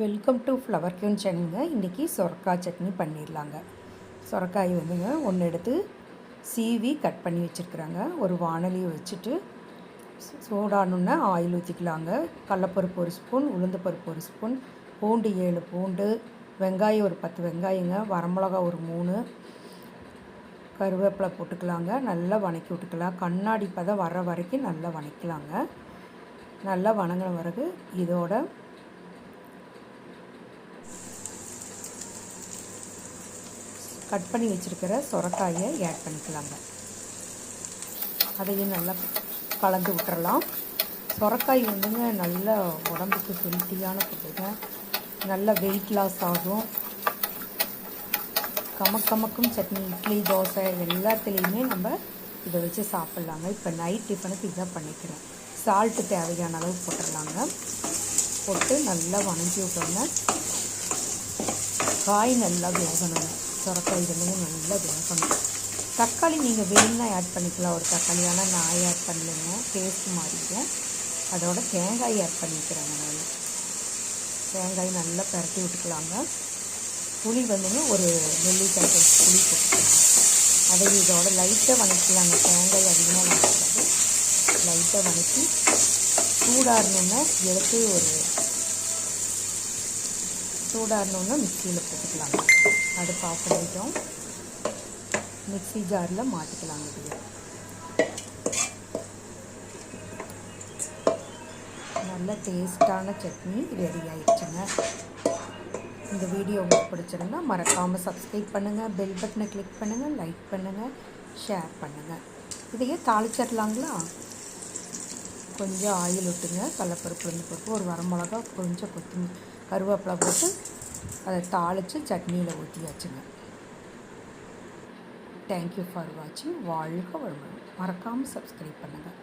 Welcome to flower queen சேனலுங்க இன்றைக்கி சொரக்காய் சட்னி பண்ணிடலாங்க. சொரக்காய் வந்துங்க ஒன்று எடுத்து சீவி கட் பண்ணி வச்சுருக்குறாங்க. ஒரு வானலியை வச்சுட்டு சூடானுன்னா ஆயில் ஊற்றிக்கலாங்க கடலப்பருப்பு ஒரு ஸ்பூன் உளுந்து பருப்பு ஒரு ஸ்பூன் பூண்டு ஏழு பூண்டு வெங்காயம் ஒரு பத்து வெங்காயங்க வரமிளகா ஒரு மூணு கருவேப்பிலை போட்டுக்கலாங்க. நல்லா வணக்கி விட்டுக்கலாம். கண்ணாடி பதம் வர்ற வரைக்கும் நல்லா வணக்கலாங்க. நல்லா வணங்கின பிறகு இதோட கட் பண்ணி வச்சுருக்கிற சொரக்காயை ஆட் பண்ணிக்கலாங்க. அதையும் நல்லா கலந்து விட்டுறலாம். சொரக்காய் வந்துங்க நல்ல உடம்புக்கு ஹெல்த்தியான ஃபுட்டுங்க. நல்ல வெயிட் லாஸ் ஆகும். கமக்கமக்கும் சட்னி இட்லி தோசை எல்லாத்துலேயுமே நம்ம இதை வச்சு சாப்பிட்லாங்க. இப்போ நைட் டிஃபனுக்கு இதை பண்ணிக்கிறேன் சால்ட்டு தேவையான அளவு போட்டுடலாங்க போட்டு நல்லா வணங்கி விட்டோங்க காய் நல்லா வேகணுங்க. சுரக்காய் இதெல்லாம் நல்லா வேகணும் தக்காளி நீங்கள் வேணும்னா ஆட் பண்ணிக்கலாம். ஒரு தக்காளி ஆனால் நான் ஆட் பண்ணலைங்க. டேஸ்ட் மாறிடும் அதோட தேங்காய் ஆட் பண்ணிக்கிறேங்க நான். தேங்காய் நல்லா பரட்டி விட்டுக்கலாங்க. புளி வந்துங்க ஒரு நெல்லிக்காய் புளி போட்டுக்கலாம். அதை இதோட லைட்டாக வணக்கலாங்க தேங்காய் அதிகமாக வணக்கக்கூடாது. லைட்டாக வணக்கி சூடாடணுன்னா எடுத்து ஒரு சூடாடணுன்னா மிக்சியில் போட்டுக்கலாங்க அடுப்பு ஆஃப் பண்ணிட்டோம். மிக்சி ஜாரில் மாட்டிக்கலாம் இது நல்ல டேஸ்டான சட்னி ரெடி ஆயிடுச்சுங்க. இந்த வீடியோ உங்களுக்கு பிடிச்சிருந்தா மறக்காமல் சப்ஸ்கிரைப் பண்ணுங்கள் பெல் பட்டனை கிளிக் பண்ணுங்கள் லைக் பண்ணுங்கள் ஷேர் பண்ணுங்கள் இதையே தாளிச்சிடலாங்களா கொஞ்சம் ஆயில் விட்டுங்க கடலப்பருப்பு வந்து பருப்பு ஒரு வரமிளகா கொஞ்சம் கொத்தமல்லி. கருவேப்பிலை போட்டு அதை தாளித்து சட்னியில் ஊற்றியாச்சுங்க தேங்க்யூ ஃபார் வாட்சிங் வாழ்க வளமுடன். மறக்காமல் சப்ஸ்கிரைப் பண்ணுங்கள்